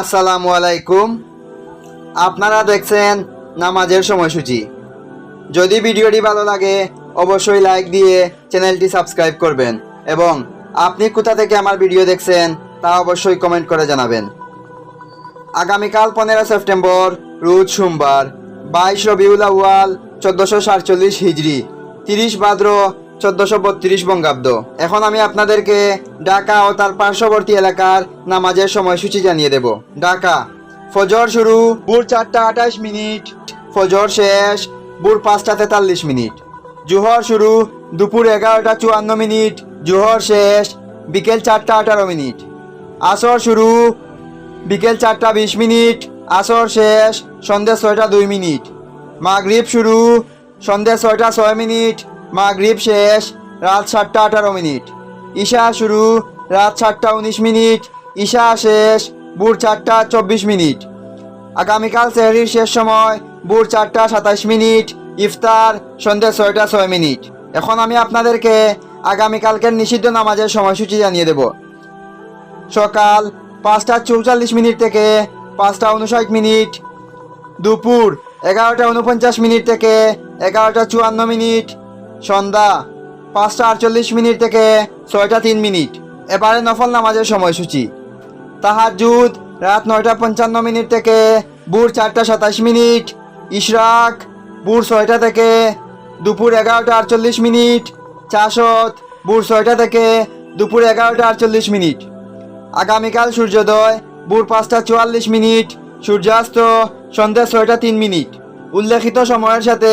আসসালামু আলাইকুম। আপনারা দেখছেন নামাজের সময়সূচি। যদি ভিডিওটি ভালো লাগে, অবশ্যই লাইক দিয়ে চ্যানেলটি সাবস্ক্রাইব করবেন এবং আপনি কোথা থেকে আমার ভিডিও দেখছেন, তা অবশ্যই কমেন্ট করে জানাবেন। আগামীকাল পনেরো সেপ্টেম্বর, রোজ সোমবার, বাইশ রবিউল আউয়াল, চোদ্দোশো সাতচল্লিশ হিজড়ি, তিরিশ ভাদ্র চোদ্দোশো বত্রিশ বঙ্গাব্দ। এখন আমি আপনাদেরকে ঢাকা ও তার পার্শ্ববর্তী এলাকার নামাজের সময়সূচি জানিয়ে দেব। ঢাকা, ফজর শুরু, ভোর চারটা আঠাশ মিনিট, ফজর শেষ, ভোর পাঁচটা তেতাল্লিশ মিনিট। জোহর শুরু, দুপুর এগারোটা চুয়ান্ন মিনিট, জোহর শেষ, বিকেল চারটা আঠারো মিনিট। আসর শুরু, বিকেল চারটা বিশ মিনিট, আসর শেষ, সন্ধ্যে ছয়টা দুই মিনিট। মাগরিব শুরু, সন্ধ্যে ছয়টা ছয় মিনিট মাগরিব শেষ, রাত সাতটা আঠারো মিনিট। ঈশা শুরু, রাত সাতটা উনিশ মিনিট, ঈশা শেষ, ভোর চারটা চব্বিশ মিনিট। আগামীকাল সেহরির শেষ সময়, ভোর চারটা সাতাশ মিনিট, ইফতার সন্ধ্যে ছয়টা ছয় মিনিট। এখন আমি আপনাদেরকে আগামীকালকের নিষিদ্ধ নামাজের সময়সূচি জানিয়ে দেব। সকাল পাঁচটা চৌচল্লিশ মিনিট থেকে পাঁচটা উনষাট মিনিট, দুপুর এগারোটা উনপঞ্চাশ মিনিট থেকে এগারোটা চুয়ান্ন মিনিট সন্ধ্যা পাঁচটা আটচল্লিশ মিনিট থেকে ছয়টা তিন মিনিট। এবারে নফল নামাজের সময়সূচি। তাহাজুদ রাত নয়টা পঞ্চান্ন মিনিট থেকে ভোর চারটা সাতাশ মিনিট। ইশরাক ভোর ছয়টা থেকে দুপুর এগারোটা আটচল্লিশ মিনিট। চাষত ভোর ছয়টা থেকে দুপুর এগারোটা আটচল্লিশ মিনিট। আগামীকাল সূর্যোদয় ভোর পাঁচটা চুয়াল্লিশ মিনিট। সূর্যাস্ত সন্ধ্যা ছয়টা তিন মিনিট। উল্লেখিত সময়ের সাথে